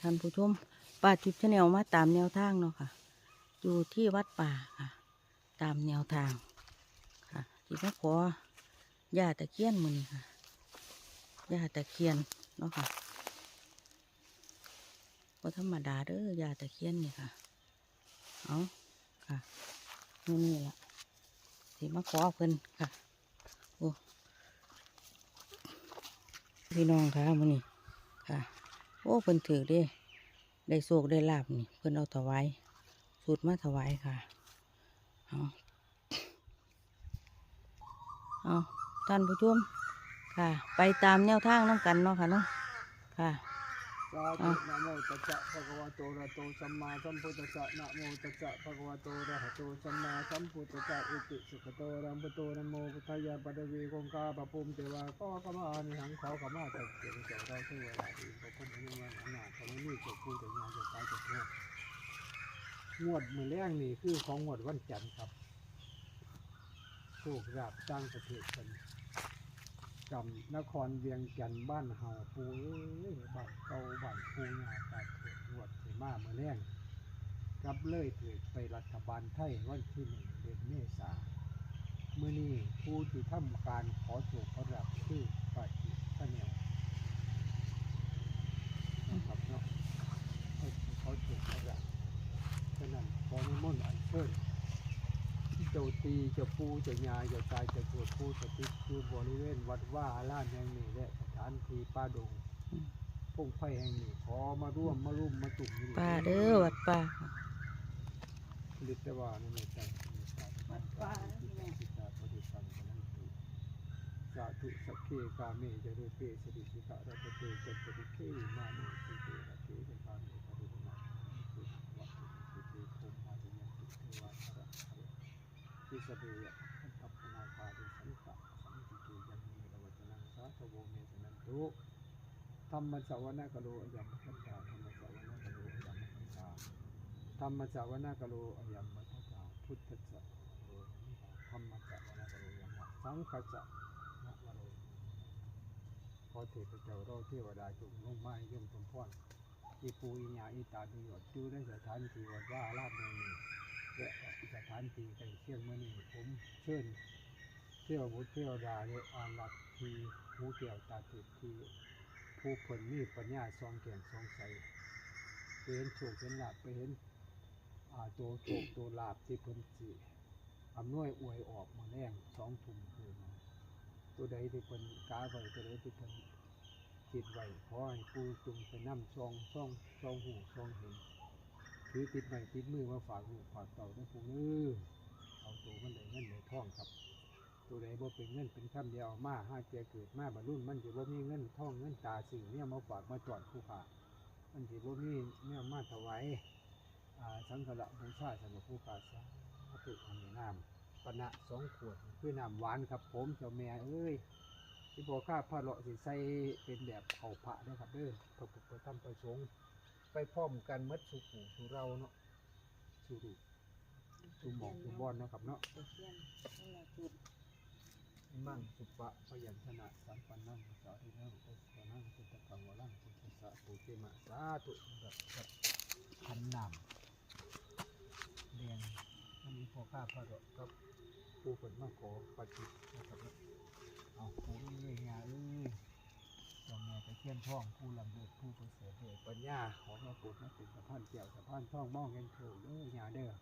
ท่านผู้ชมป้าทิพย์ชาแนลมาตามแนวทางเนาะค่ะ อยู่ที่วัดป่าค่ะ ตามแนวทางค่ะที่มาขอย่าตะเคียนมือนี่ค่ะย่าตะเคียนเนาะค่ะก็ธรรมดาเด้อย่าตะเคียนนี่ค่ะเอาค่ะนี่นี่ละที่มาขอเพิ่นค่ะโอ้พี่น้องค่ะมือนี่ค่ะ โอ้เพิ่นถือดิได้โชคได้ลาบนี่ เพิ่นเอาถวายสูตรมาถวายค่ะ เอาเอาท่านผู้ชมค่ะ ไปตามแนวทางน้องกันเนาะค่ะเนาะค่ะ สาธุนะโมตัสสะภะคะวะโตอะระหะโตสัมมาสัมพุทธัสสะนะโมตัสสะภะคะวะโตอะระหะโตสัมมาสัมพุทธัสสะอิติสุขโตอะระหะโตนะโมพุทธายาปัตเวคงคาปะปุมเทวาก็ขมานิหังขอขมาสัจเจเจ้าเราเทวดาดีพระพุทธเจ้าอนาถขมีเจ้าผู้เจ้าญาเจ้าตายเจ้าโทษงวดมือแรกนี่คือของงวดวันจันทร์ครับโชคราบสร้งประเทศกัน จำนครเวียงจันทน์บ้านเฮาปูเอ้ยบ้านเก่าบ้านปูงาตาเถิดหวดเสมาเมื่อแรงกับเลยเถิดไปรัฐบาลไทยวันที่หนึ่งเดือนเมษาเมื่อนี้ผู้ที่ทำการขอโชคขอรับคือปาจิตะเนียวนะครับเนาะขอโชคขอรับฉะนั้นขอนิมนต์อัญเชิญ เจ้าตีเจ้าปูเจ้ายาเจ้าตายเจ้าตรวจผู้สถิตอยู่บริเวณวัดว่าอารามแห่งนี้และสถานที่ป้าดงอืมพงไผ่แห่งนี้ขอมาร่วมมารุ่มมาตุ่มอยู่นี่ป่าเด้อวัดป่าค่ะฤทธิ์ว่าในเมตตาวัดป่าสิตาสิตาปฏิสังขนันตุสาธุสักเคกาเมจะรูเปสติสิกะรัตเตจัตติเคมานุสิเตระเกจะกาเมปริมาตุวัตถุสิเตภูมิมาตุยันตุเทวาระทิส เบยะทันตัปนาคาริสังขะสัมปิเกยังมีระวัจนังสาธโวเมสนันตุธรรมสวนากโลอยัมพันตาธรรมสวนากโลอยัมพันตาธรรมจักวนาคโลอยัมมัทธาพุทธจักโลธรรมจักวนาคโลยัมสังขจักนะวโลขอเทพเจ้าเราเทวดาจุงลงไม้ย่อมสมพรอีปูอีญาอีตาดีหยดจูในสถานที่วัดว่าลาดเมืองนี้ และสถานที่ใกล้เคียงเมื่อนี้ผมเชิญเที่ยวบุตรเที่ยวดาและอารักทีหูเกี่ยวตาติดที่ผู้ผลมีปัญญาซองแก่งซองใสไปเห็นโชคเห็นลาบไปเห็นอ่าตัวโชคตัวลาบที่เพิ่นสิอำนวยอวยออกมาแรงสองทุ่มคืนตัวใดที่เพิ่นกาไว้ตัวใดที่เพิ่นคิดไว้ขอให้ปูจุงไปนำซองซองซองหูซองเห็น ถือติดไม้ติดมือมาฝากลูกฝากเต่าได้ปูเอ้อเอาตัวมันได้เงินได้ทองครับ ตัวใดบ่เป็นเงินเป็นคำเดียวเอามาห้าเจียเกิดมาบรรลุมันจะบ่มีเงินทองเงินตาสิ่งเนี่ยมาฝากมาจอดผู้ขาอันที่บ่มีเนี่ยมาถวายอ่าสังฆระบูชาสำหรับผู้กาสาธุอันนี้น้ำปะนะสองขวดคือน้ำหวานครับผมเจ้าแม่เอ้ยที่บอกข้าพระเลาะสิใส่เป็นแบบเขาพระเด้ครับเด้อพระพุทธธรรมพระสงฆ์ ไปพร้อมกันหมัดสุขูสุเราเนาะสุรุสุหมองสุบอนเนาะครับเนาะตะเคียนนี่แหละจุดอิมั่งสุปะพยัญชนะสัมปันนังสาธุนังอุปนังสุตตะกังวะลังสุตตะสะปูเกมะสาธุแบบแบบขันนำแดงมันมีพอข้าพระดอกกับผู้คนมาขอปฏินะครับเนาะเอาผู้เอ้ยงาเอ้ย เจ้าแม่ตะเคียนท่องผู้ลำเลิศผู้ประเสริฐด้วยปัญญาขอมาปลูกมาเป็นสะพานเกี่ยวสะพานท่องมองเห็นโถเด้อยาเด้อ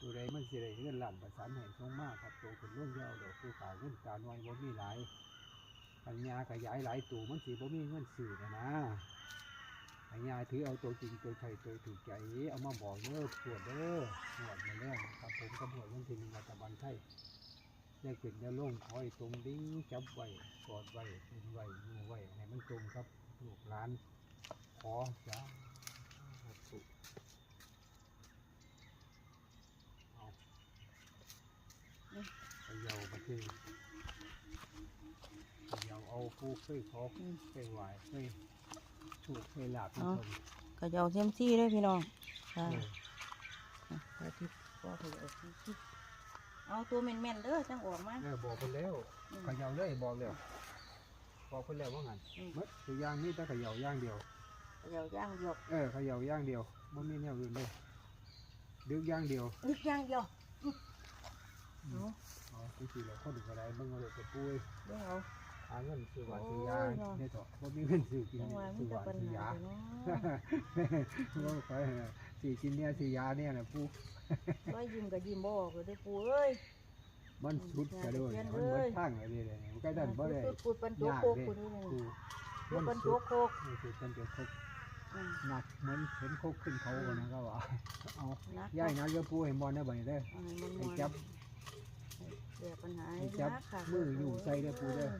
ตัวใดมันสิได้เงินล้านประสานให้ทรงมากครับตัวเป็นร่วงยาวดอกผู้ขายเงินกาน้อยบ่มีหลายปัญญาขยายหลายตัวมันสิบ่มีเงินสื่อนะนะปัญญาถือเอาตัวจริงตัวใช่ตัวถูกใจเอามาบอกเด้อปวดเด้อปวดมาแล้วครับผมก็บวชวันที่หนึ่งรัฐบาลไทย ได้ขึ้นได้ลงคอยตรงดิ้งจับไว้กอดไว้เป็นไว้อยู่ไว้ให้มันตรงครับลูกหลานขอจ้าสุเอาพะเยาประเทศพะเยาเอาผู้เคยขอเคยไหวเคยถูกเคยหลับที่ชมกระเจาเซียมซี่เลยพี่น้องค่ะเอออะพระอาทิตย์ก็เขาเซียมซี่ เอาตัวแม่นๆเด้อจังออกมา เออบอกคนแล้วอืม เขยาเลยบอกแล้วบอกคนแล้วว่างั้นอืมมัดคือย่างนี้แต่เขยาอย่างเดียว เดี๋ยวย่างเดียวเออเขย่าอย่างเดียวบ่มีแนวอื่นเลยดึกอย่างเดียวนึกย่างเดียวเอาอ๋อที่สี่เราคนอื่นอะไรเบิ่งเอาเลยไปปุ้ยเดี๋ยวเอา หาเงินซื้อหวานซื้อยาโอ้ยเนาะ เนี่ยเถอะบ่มีเงินซื้อกินจังหวะมีซื้อหแต่วานปัญซื้อยาหาเนาะบ่ไปสิกินเนี่ยสิยาเนี่ยน่ะผู้ ร้อยยิ้มกับยิ้มบ่ออกเลยได้อปูเอ้ย มันสุดกระโดดเขียนมันเลยเบิดทางเลยเลยมันก็ดันบ่ได้พูดพูดปันโจกยากโคกเด้คนนี้นึงคือพูดมัปันนโจสุกดโคกนี่คือมันจะคกอืมหนักเหมือนเห็นคกขึ้นเขาอะนะก็ว่าเอานักย่ายนะเยอะปูให้บอลได้บ่ได้อเอาให้มันให้ม่วนจับแก้ปัญหาให้จับนักค่ะมืออยู่ใส่เด้อปูเด้อ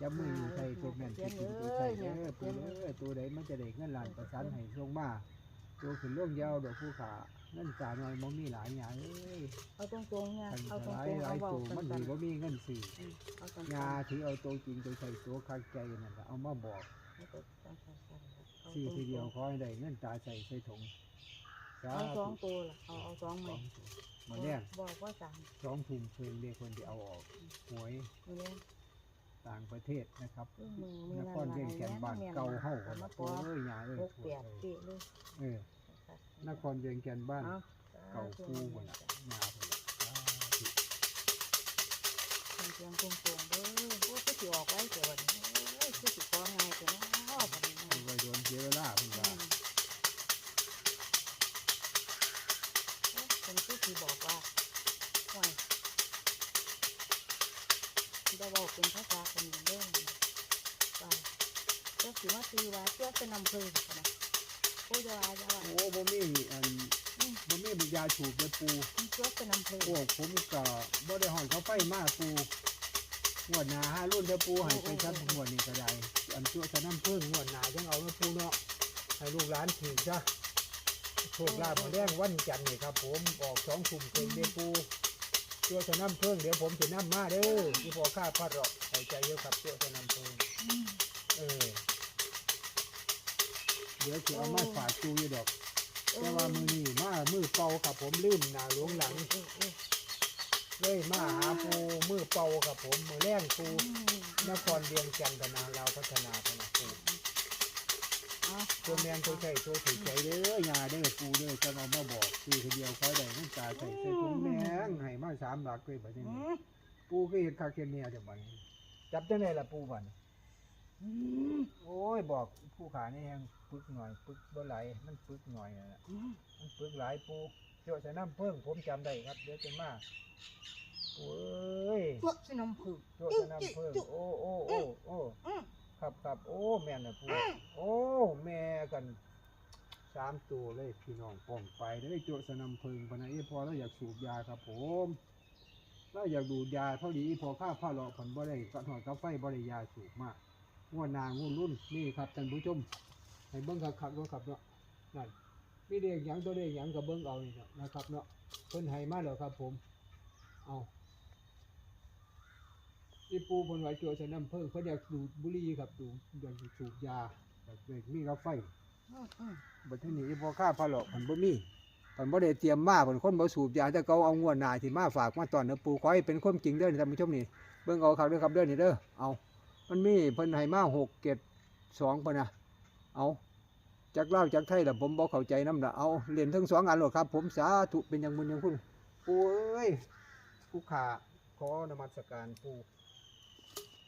จับมืออยู่ใส่ตัวแม่นที่กินตัวใส่เด้อปูเด้อตัวใดมันจะได้เงินล้านประสานให้ลงมาตัวขึ้นล่วงยาวดอกผู้ขา เงินกาหน่อยมองมีหลายอย่างเอ้ยเอาตรงๆเนี่ยคันเอาตรหงลายๆหลาเอายเบาตัวกัมันนกัมีนบ่มีเงินซื้ออืมเอาตรงยาที่เอาตัวจริงตัวใส่ตัวข้างใจนั่นแหละเอามาบอกสี่ทีเดียวขอให้ได้เงินตาใส่ใส่ถุงสาเอาสธุองตัวล่ะเอาเอาสองไหมสองถุงมาแน่บอกว่าสามสองถุงเพิ่งเรียกคนที่เอาออกหวยมือเลี้ยงต่างประเทศนะครับมือมือนนั่นครเวียงแก่นบ้านเก่าเฮาเอามาปโอ้อยยาเอ้ยหกแปดเป๊ะเลย เออ นครเวียงแก่นบ้านเอาเก่าคู่หมดละยาหมดละสาธุทำเสียงตรงๆเด้อโอ้ยก็สิออกไว้เดี๋ยววันนี้โอ้ยคือสิของ่ายแต่เนาะบัดนี้เอาไว้โดนเสียเวลาเพิ่นอืว่ามโอ้ยเป็นคือสิบอกว่าห่วยได้บอกเป็นภาษาคนเด้อว่าเจ้าสิมาตีว่าเจ้าเป็นนำเพลิงนะโอ้ยจะว่าจะว่าโอ้บ่มีอันบ่มีบุญยาถูกเลยปูเจ้าเป็นนำเพลิงพวกผมก็บ่ได้ห่อนเขาไฟมาปูงวดหน้าห้ารุ่นเด้อปูให้ไปซับงวดนี้ก็ได้ อันชั่วจะนำเพิ่งงวดหน้าจังเอาเนาะปูเนาะให้ลูกหลานถือจ้ะโชคลาภมาแรงวันจันทร์นี่ครับ ผมออกสองทุ่มครึ่งเด้อปูชั่วจะนำเพิ่งเดี๋ยวผมจะนำมาเด้อที่พอข้าพาดหรอกให้ใจเยอะครับชั่วจะนำเพิ่ง เดี๋ยวจะเอามาฝากจูอยู่ดอกเอแต่อว่ามือนี่มามือเป่าครับผมลืมหนาหลวงหลังเออเออเลยมาหาปูมือเป่าครับผมมือแรงปูอืมนครเวียงจันทนาเราวพัฒนาพนะปูเอาตัวแมนตัวใส่ตัวถือใจเด้อยาเด้อปูเด้อจะเอามาบอกคือคนเดียวคอยได้น้ำตาใส่ใส่ถุงแมงให้มาสามหลักเลยแบบนี้อืมปูก็เห็นคาเคนเนี่ยเดี๋ยวบัดนี้จับจังไดล่ะปูบัดนี้อืมโอ้ยบอกผู้ขานี่ยังปึ กหน่อยปึกบ่ไหลมันปึกหน่อยนั่นแหละอืมมันปึกหลายปูเจ้าจะน้ำเพิ่งผมจำได้ครับเดี๋ยวจะมาโอ้ยตัวสินำผึ่งเจ้าจะน้ำเพิ่งโอ้โอ้โอ้โอ้อืมครับครับโอ้แม่นนะปูโอ้แม่กันสามตัวเลยพี่น้องป้องไปเลยโจ้จะน้ำเพิ่งพะนะเอ้พอเราอยากสูบยาครับผมเราอยากดูดยาเท่านี้พอข้าผ้าหลอกผันบ่ได้กระถอดกาไฟบ่ได้ยาสูบมากงวดหนางวดรุ่นนี่ครับท่านผู้ชม ให้เบิ่งคักคักๆเนาะครับเนาะนั่นมีเด็กหยังตัวเด็กหยังกับเบิ้งเอานี่เนาะนะครับเนาะเพิ่นให้มาแล้วครับผม เอาอีปูเพิ่นไว้โจรจะนำเพิ่งเพิ่อยากดูดบุหรี่ครับดูอยากสูบยาอยากเด็กมีกาไฟบัดทีนี้พอค่าพาหลอกเพิ่นบ่มีเพิ่นบ่ได้เตรียมมาเพิ่นคนบ่สูบยาแต่เขาเอางวดหนาที่มาฝากมาตอนเด้อปูขอให้เป็นความจริงเด้อท่านผู้ชมนี่เบิ่งเอาครับเด้อครับเด้อนี่เด้อเอา มันมีเพิ่นให้มา6 7 2เพิ่นนะเอา จักเล่าวจักไทยล่ผมบ่เข้าใจน้ำละเอาเรียนทั้งสองอันโลดครับ ผมสาธุเป็นอย่างบุญอย่างคุณปูเอ้ยผู้ขาขอนมัสการปู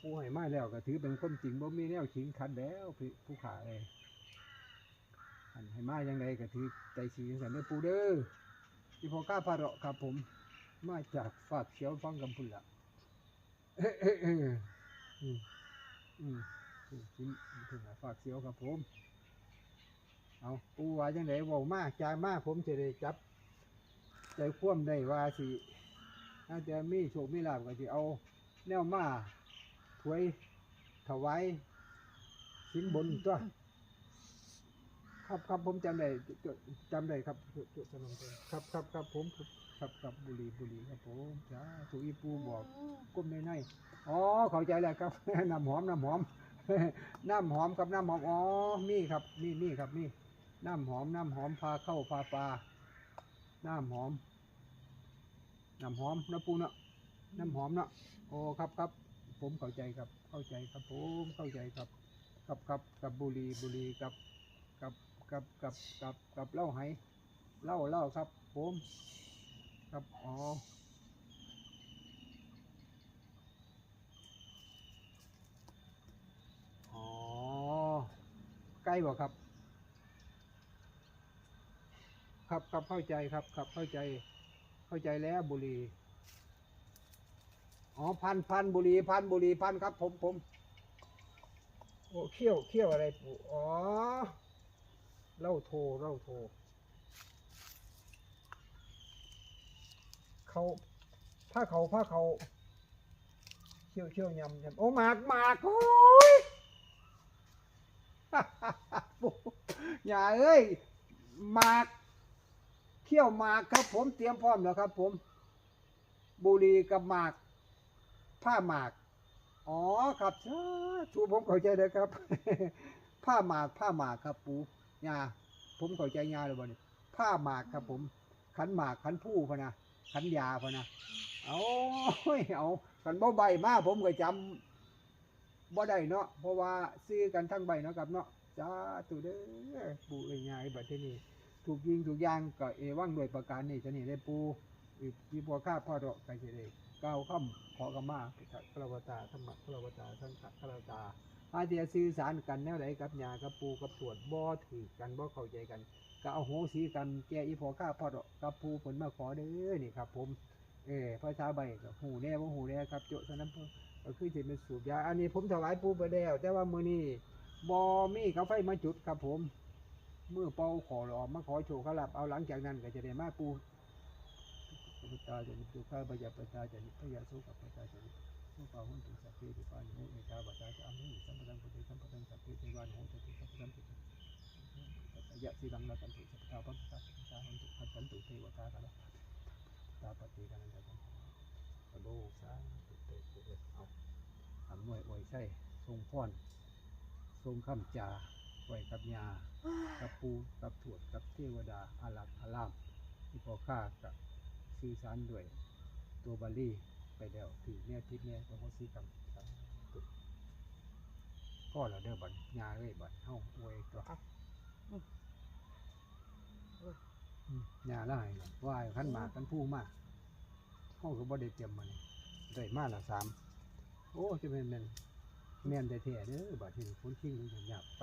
ปูให้มาแล้วก็ถือเป็นความจริงบ่มีแนวขิงขัดแล้วพี่ผู้ขาเอ้ยอันให้มาอย่างไรก็ถือใจสีสันเด้อปูเด้อที่พอก้าพาเราะครับผม มาจากฝากเขียวฟังกำพุนละเอ้ยเอ้ยเอ้ยอืมอืมอืมฝากเขียวครับผม เอาปูว่าจังไดเว้ามาจามาผมจะได้จับใจคว่ำได้ว่าสิถ้าจะมีโชคมีลาภก็สิเอา แนวมาถวยถวายสินบนตัว ครับครับผมจำได้จดจำได้ครับจดจดสนองตัวครับครับครับผมครับครับบุรีบุรีครับผมจ้าถูกอีปูบอกก้มในในอ๋อเข้าใจแล้วครับ น้ำหอมน้ำหอมน้ำหอมครับน้ำหอมอ๋อมีครับมีมีครับมี น้ำหอม น้ำหอมพาเข้าพาปลาน้ำหอม น้ำหอมน้ำปูเนาะน้ำหอมเนาะโอ้ครับครับผมเข้าใจครับ เข้าใจครับผมเข้าใจครับครับครับกับบุรีบุรีกับกับกับกับกับกับเล่าไหเล่าเล่าครับผมครับอ๋ออ๋อใกล้บ่ครับ ครับครับเข้าใจครับครับเข้าใจ เข้าใจแล้วบุรีอ๋อพันพันบุรีพันบุรีพันครับ ผมผมโอ้เขี้ยวเขี้ยวอะไรปู่อ๋อเล่าโทรเล่าโทรเขาผ้าเขาผ้าเขาเขี้ยวเขี้ยวยำยำโอ้หมากหมากโอ้ยปู่อย่าเอ้ยหมาก เขี้ยวหมากครับ ผมเตรียมพร้อมแล้วครับ ผม บุรีกับหมาก ผ้าหมาก อ๋อครับสาธุผมเข้าใจเลยครับ ผ้าหมากผ้าหมากครับปูยาผมเข้าใจยาเลยบ่นี่ผ้าหมากครับ ผม ขันหมากขันผู้พนะขันยาพนะเอาเอาขันบ่ใบมาผมก็จำบ่ได้เนาะเพราะว่าซื้อกันทั้งใบเนาะครับเนาะจ้าตุเด้อปูเอ้ยยายบัดทีนี้ ถูกยิงถูกยางก็เอว่างด้วยประการนี่จะนี่ได้ปูอีกที่บัวข้าพ่อดอกไก่เจริญก้าวข้ามขอกรรมาพระวตาธรรมะพระวตาสังฆะพระวตาอาเดียสื่อสารกันแนวไหนกับยากับปูกับตรวจบ่ถือกันบ่เข้าใจกันก็เอาโหสีกันแกอีพอข้าพอดอกกับปูผลมาขอเด้อนี่ครับ ผม เออภาษาใบกับหูแน่บ่หูแน่ครับโจทนั้นก็คือจะเป็นสูบยาอันนี้ผมถวายปูไปแล้วแต่ว่ามือนี้บ่มีกาไฟมาจุดครับผม เมื่อเป่าขอหลอมมาขอโชว์ขลับเอาหลังจากนั้นก็จะได้มาปูพุทธาจะนิตุข้าพยาปตาจะนิพยาสุขปตาจะนิสุขาหุนตุสัพเพติปานิโมเมตาปตาจะอมิสัมปตังปุติสัมปตังสัพเพเทวานุโหติสัพพสัมปิตยะสีลังละกันตุสัพพะปัสสะตาหุนตุพันตุเทวตากันตาปฏิกันนันตะกระโดสาตุเตตุเอเอาอำนวยอวยใช่ทรงพรทรงคำจา ไว้กับยากับปูกับถวดกับเทวดาอาลักอารามที่พอค่ากับสื่อสารด้วยตัวบาลีไปแล้วถือเนี่ยทิศเนี่ยต้องซีกรรมสาธุก็เราเด้อบัดยาเอ้ยบัดเฮาอวยตัวอืมยาละให้ล่ะว่าให้ขันหมากกันผู้มากเฮาก็บ่ได้เตรียมมานี่ได้มาละสามโอ้จะเป็นแม่นแม่นแท้ๆเด้อบัดนี้ฝนชิงลงหยาบๆไป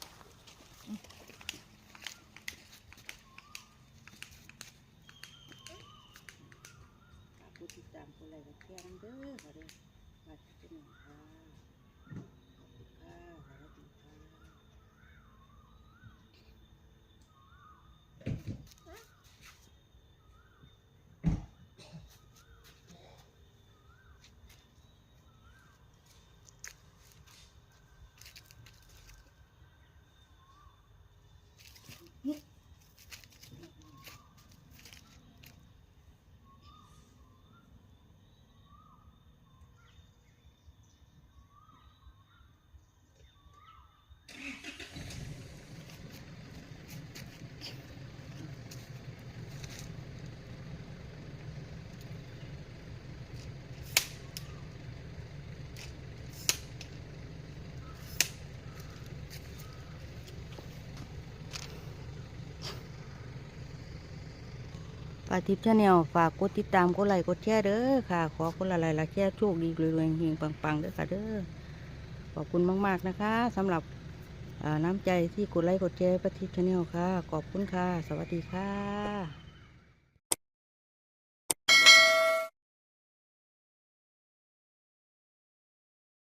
ตามคนไรก็แค่นั้นเด้อค่ะเด้อมาที่หนึ่งค่ะค่ะ ปาทิปชาแนลฝากกดติดตามกดไลค์กดแชร์เด้อค่ะ ขอคนละไลค์ละแชร์โชคดีรวยๆเฮงปังๆเด้อค่ะเด้อขอบคุณมาก ๆ นะคะสำหรับน้ำใจที่กดไลค์กดแชร์ปาทิปชาแนลค่ะ ขอบคุณค่ะ สวัสดีค่ะ